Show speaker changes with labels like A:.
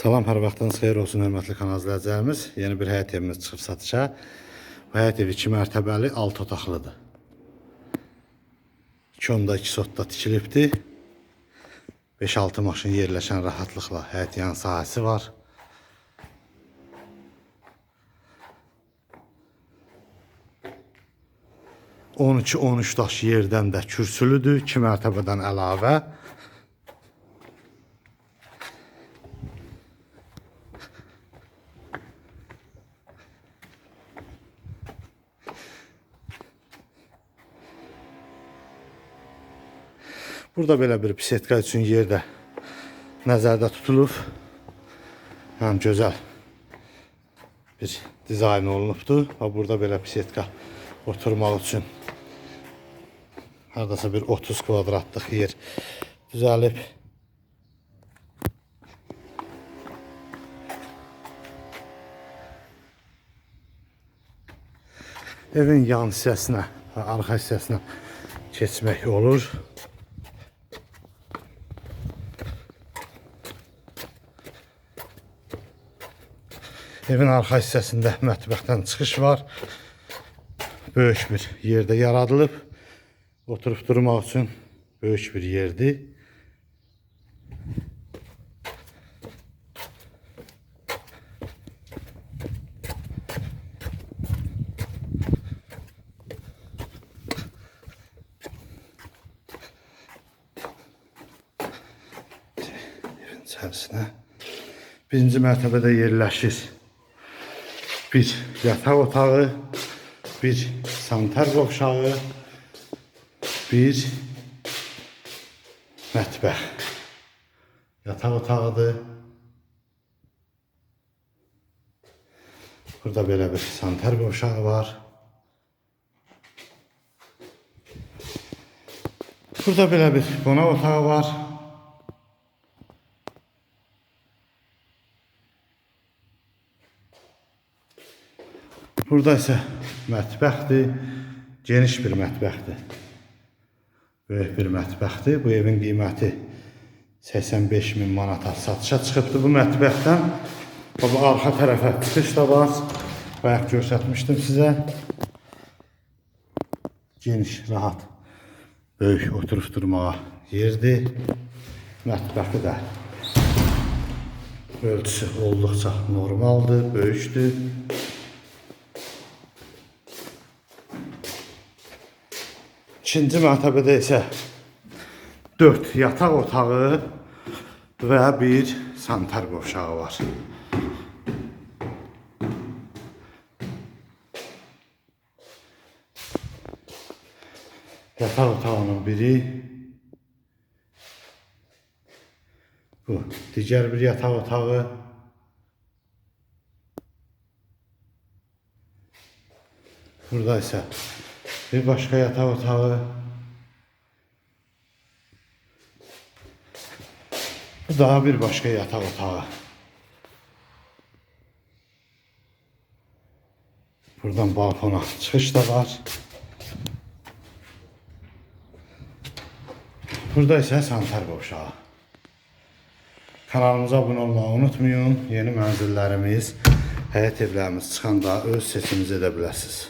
A: Salam, hər vaxtınız xeyir olsun, hörmətli kanal izləyicilərimiz. Yeni bir həyət evimiz çıxıb satışa. Bu həyət evi 2 mərtəbəli, 6 otaqlıdır. 2 onda 2 sotda tikilibdir. 5-6 maşın yerləşən rahatlıqla həyət yan sahəsi var. On iki, on üç daş yerdən də kürsülüdür, 2 mərtəbədən əlavə. Burada belə bir bisetka üçün yer də nəzərdə tutulub. Həm bir dizayn olunubdur və burada belə bisetka oturmaq üçün hardasa bir 30 kvadratlıq yer düzəlib. Evin yan hissəsinə və arxa hissəsinə keçmək olur. Evin arxa hissəsində mətbəxdən çıxış var. Böyük bir yerdə yaradılıb. Oturub durmaq üçün böyük bir yerdir. İçərisinə birinci mərtəbədə yerləşir. Bir yataq otağı, bir sanitar qovşağı, bir mətbəx. Yataq otağıdır. Burada belə bir sanitar qovşağı var. Burada belə bir qonaq otağı var. Burada isə mətbəxdir. Geniş bir mətbəxdir. Böyük bir mətbəxdir. Bu evin qiyməti 85 min manata satışa çıxıbdı bu mətbəxdən. Bu arxa tərəfə çıxış da var. Bayaq göstərmişdim sizə. Geniş, rahat, böyük oturub durmağa yerdir. Mətbəxi də ölçüsü olduqca normaldır, böyükdür. İkinci mərtəbədə isə 4 yataq otağı və bir sanitar qovşağı var. Yataq otağının biri bu. Digər bir yataq otağı Burada isə bir başqa yataq otağı daha bir başka yatak otağı. Buradan balkona çıkış da var. Burada ise santar qovşağı. Kanalımıza abone olmayı unutmayın. Yeni mənzillərimiz, həyət evlərimiz çıxanda öz seçiminizi edə bilərsiniz.